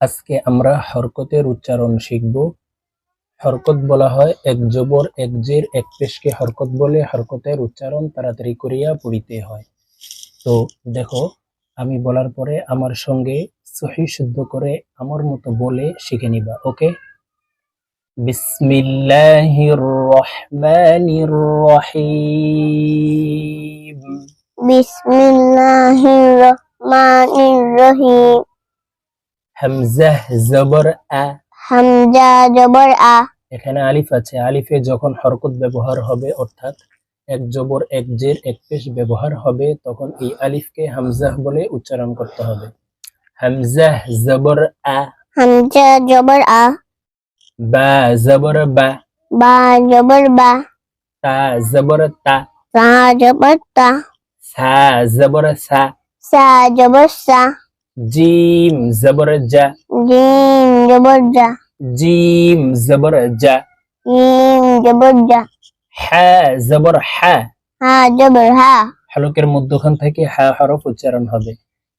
আজকে আমরা হরকতের উচ্চারণ শিখব। হরকত বলা হয় এক জবর, এক জের, এক পেশকে হরকত বলে। হরকতের উচ্চারণ তাড়াতাড়ি করিয়া পড়িতে হয়। তো দেখো, আমি বলার পরে আমার সঙ্গে সহি শুদ্ধ করে আমার মতো বলে শিখে নিবা, ওকে? বিসমিল্লাহির রহমানির রহিম। বিসমিল্লাহির রহমানির রহিম। হামজাহ জবর আ। হামজা জবর আ। এখানে আলিফ আছে। আলিফে যখন হরকত ব্যবহার হবে অর্থাৎ এক জবর এক জের এক পেশ ব্যবহার হবে তখন এই আলিফকে হামজাহ বলে উচ্চারণ করতে হবে। হামজাহ জবর আ। হামজা জবর আ। বা জবর বা। বা জবর বা। তা জবর তা। সা জবর তা। সা জবর সা। সা জবর সা। জিম জবর জা জিম জবর জা জিম জবর জা জিম জবর জা হা জবর হা হা জবর হা হলকের মধ্যখান থেকে হা হরফ উচ্চারণ হবে।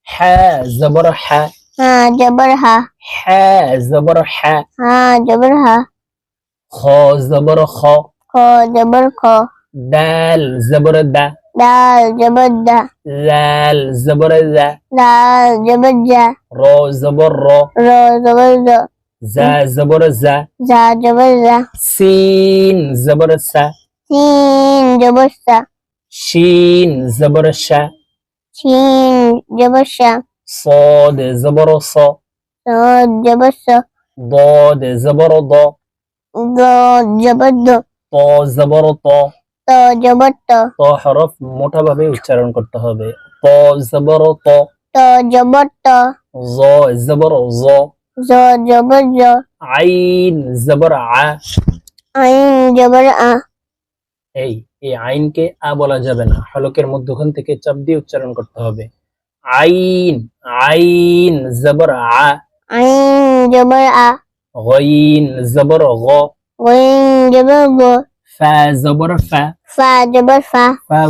হা জবর হা হা জবর হা হা জবর হা হা জবর হা খ জবর খ খ জবর খ দাল জবর দা دال زبدة زال زبرزة دال زبدة رو زبر رو رو زبرزة زا زبرزة زا زبرزة سين زبرزة سين زبرزة شين زبرشة شين زبرشة صاد زبرصة صاد زبرصة ضاد زبرضة ضاد زبرضة طا زبرطة ত জবর ত। ত হরফ মোটা ভাবে উচ্চারণ করতে হবে। ত জবর ত। ত জবর ত। জ জবর জ। জ জবর জ। আইন জবর আ। আইন জবর আ। এই এই আইনকে আ বলা যাবে না। হলকের মধ্যখান থেকে চাপ দিয়ে উচ্চারণ করতে হবে। আইন আইন জবর আ। আইন জবর আ। গইন জবর গ। ওইন জবর গ।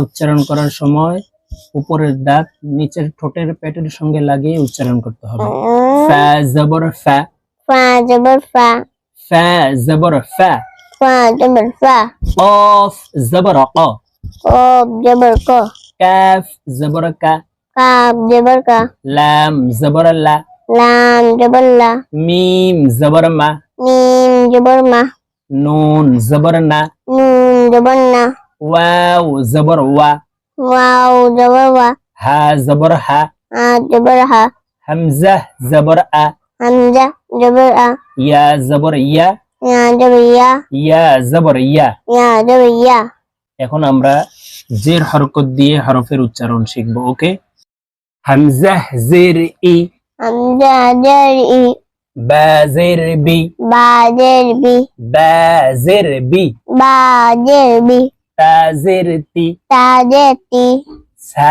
উচ্চারণ করার সময় উপরের দাঁত নিচের ঠোঁটের পেটের সঙ্গে লাগিয়ে উচ্চারণ করতে হবে। লাম মিম জবরমা নুন জবর না নুন জবর না ওয়াও জবর ওয়া ওয়াও জবর ওয়া হা জবর হা হা জবর হা হামজা জবর আ হামজা জবর আ ইয়া জবর ইয়া ইয়া জবর ইয়া ইয়া জবর ইয়া ইয়া জবর ইয়া এখন আমরা জের হরকত দিয়ে হরফের উচ্চারণ শিখব ওকে হামজা জের ই। হামজা জের ই। জের তি। সা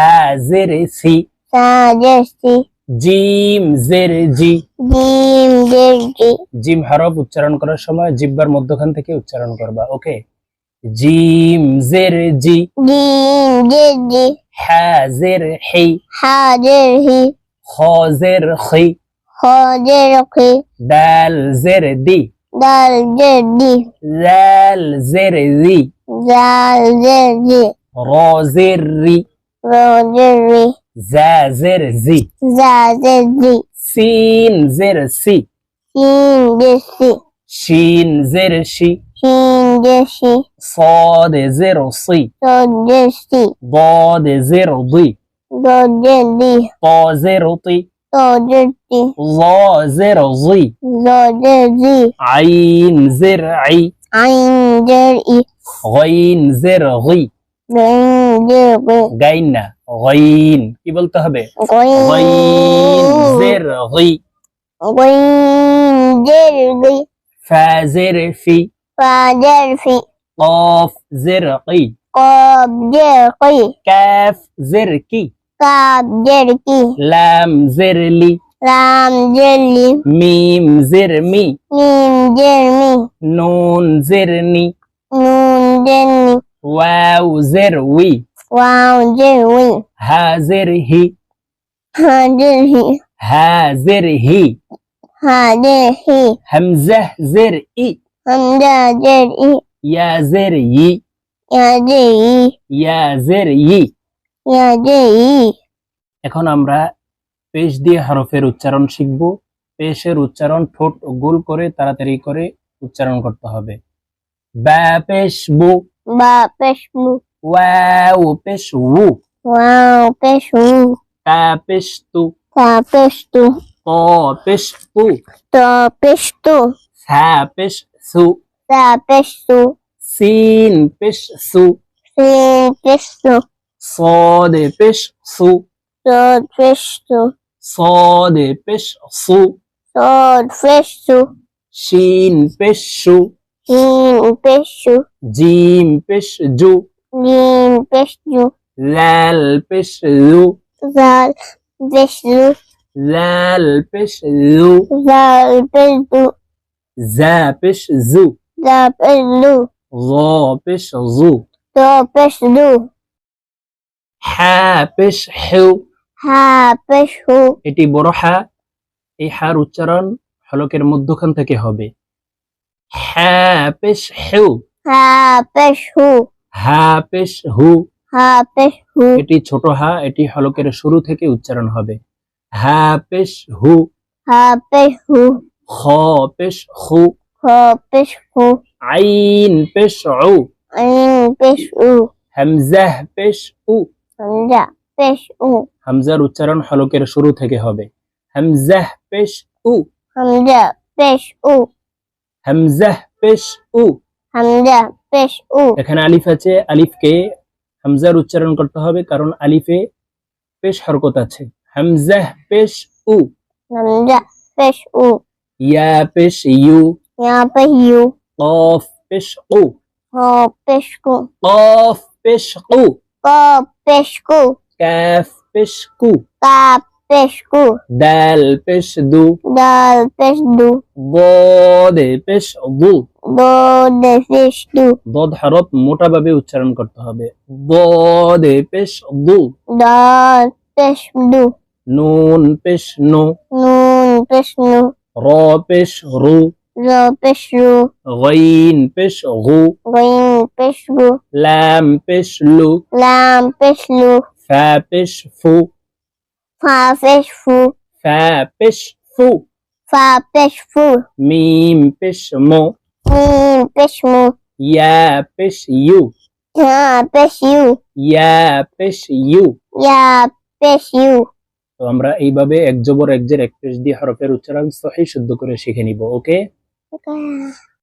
জের সি সা। জের সি। জিম জের জি। জিম জের জি। জিম হরফ উচ্চারণ করার সময় জিব্বার মধ্যখান থেকে উচ্চারণ করবা ওকে? জিম জের জি। জিম জের জি। হা। জের হি। হা জের হি। খ জের খি خالقي دال زر دي دال زر دي زال زر ذي زال زر ذي را زر ري را زر ري زا زر زي زا زر زي سين زر سي سين زر سي شين زر شي شين زر شي صاد زر صي صاد زر سي ضاد زر ضي ضاد زر ضي طا زر طي ظا زر ظي জ জের জি عين زر عي আইন জের ই غين زر غي গইন জের গই গাইন না غين কি বলতে হবে غين গইন زر غي গইন জের গই فا زر في ফা জের ফি قاف زر قي কব জের কই كاف زر كاب جركي لام زرلي لام زرلي ميم زرمي ميم زرمي نون زرني نون زرني واو زروي واو زروي ها زرهي ها زرهي ها زرهي ها زرهي همزة زرئي همزة زرئي يا زرئي يا زرئي يا زرئي এখন আমরা পেশ দিয়ে হরফের উচ্চারণ শিখব। পেশের উচ্চারণ ঠোঁট গোল করে তাড়াতাড়ি করে উচ্চারণ করতে হবে। বা পেশ বু বা পেশ মু ওয়াও পেশ উ ওয়াও পেশ উ তা পেশ তু তা পেশ তু ক পেশ তু ত পেশ তু সা পেশ সু পেশ সিন পেশ সু সিন পেশ صاد بش صو صاد بش صو صاد بش صو صاد بش صو شين بش شو شين بش شو جيم بش جو جيم بش جو لال بش لو لال بش لو لال بش لو لال بش لو زا بش زو زا بش لو ظا بش زو ظا بش لو হা পেশ হেউ। হা পেশ হু এটি বড় হা। এই হার উচ্চারণ হলকের মধ্যখান থেকে হবে। হা পেশ হেউ। হা পেশ হু হা। পেশ হু। হা পেশ হু এটি ছোট হা এটি হলকের শুরু থেকে উচ্চারণ হবে। হা পেশ হু। হা পেশ হু। খ পেশ হু। খ পেশ হু। আইন পেশ উ আইন পেশ উ হামজাহ পেশ উ। হামজা পেশ উ। হামজার উচ্চারণ হলকের শুরু থেকে হবে। হামজাহ পেশ উ। হামজা পেশ উ। হামজাহ পেশ উ। হামজা পেশ উ। এখানে আলিফ আছে আলিফকে হামজার উচ্চারণ করতে হবে কারণ আলিফে পেশ হরকত আছে। হামজাহ পেশ উ। হামজা পেশ উ। ইয়া পেশ ইউ। ইয়া পেশ ইউ। কফ পেশ উ পেশ কু। কফ পেশ উ ক পেশ কু কাফ পেশ কু কাপ পেশ কু দাল পেশ দু দাল পেশ দু ضاد পেশ দু দো দে পেশ দু ضاد হরফ মোটাভাবে উচ্চারণ করতে হবে ضاد পেশ দু দাল পেশ দু নুন পেশ নু নুন পেশ নু র পেশ রু র পেশ রু غين পেশ গু গইন পেশ গু লাম পেশ লু লাম পেশ লু ফা পেশ ফু ফা পেশ ফু ফা পেশ ফু ফা পেশ ফু মিম পেশ মো মিম পেশ মু ইয়া পেশ ইউ ইয়া পেশ ইউ ইয়া পেশ ইউ ইয়া পেশ ইউ তো আমরা এইভাবে এক জবর এক জের এক পেশ দিয়ে হরফের উচ্চারণ সহি শুদ্ধ করে শিখে নিব ওকে Buka.